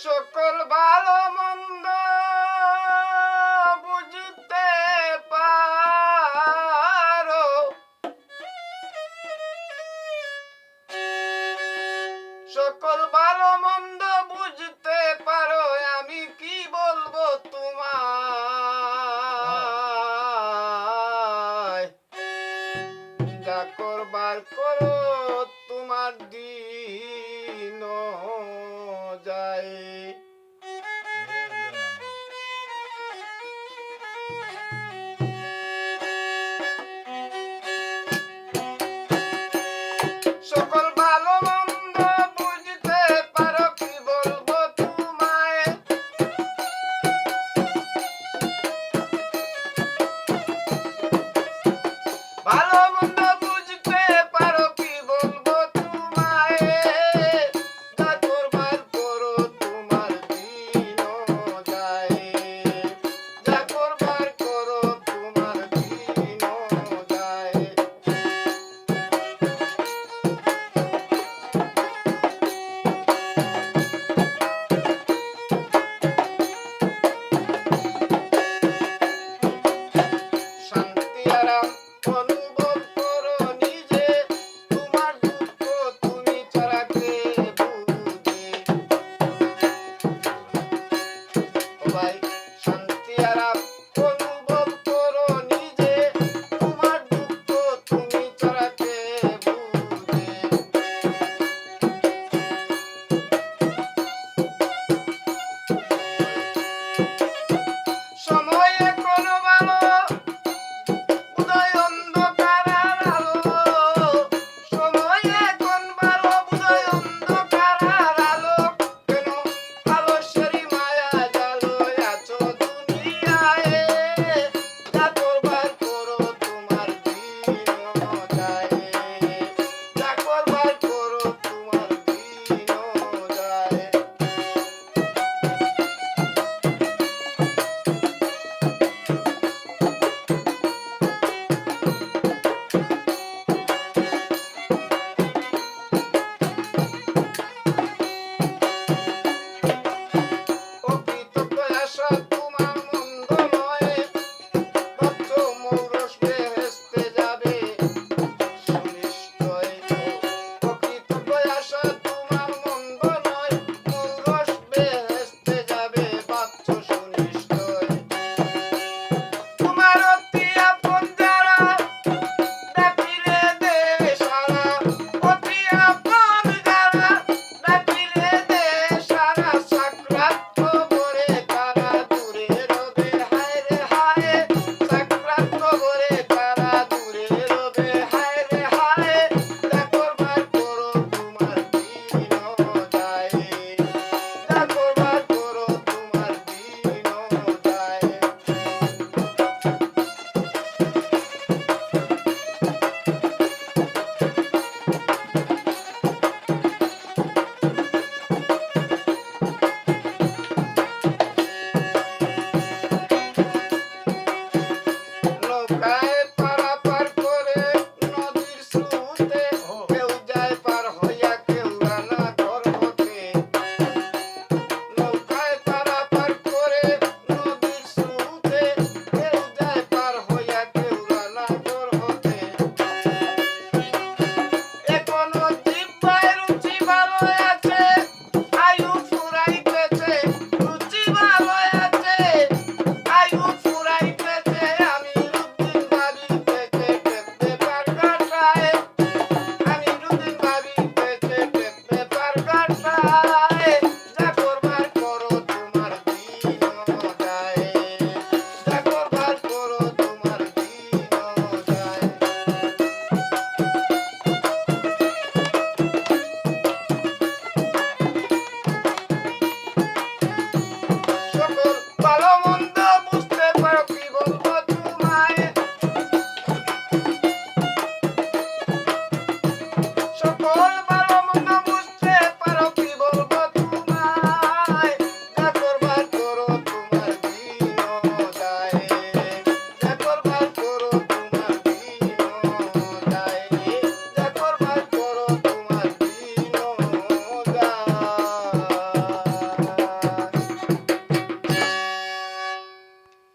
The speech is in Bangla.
সকল ভালো মন্দ বুঝতে পারো। সকল ভালো মন্দ বুঝতে পারো, আমি কি বলব তোমার যা করবার করো তোমার দিন।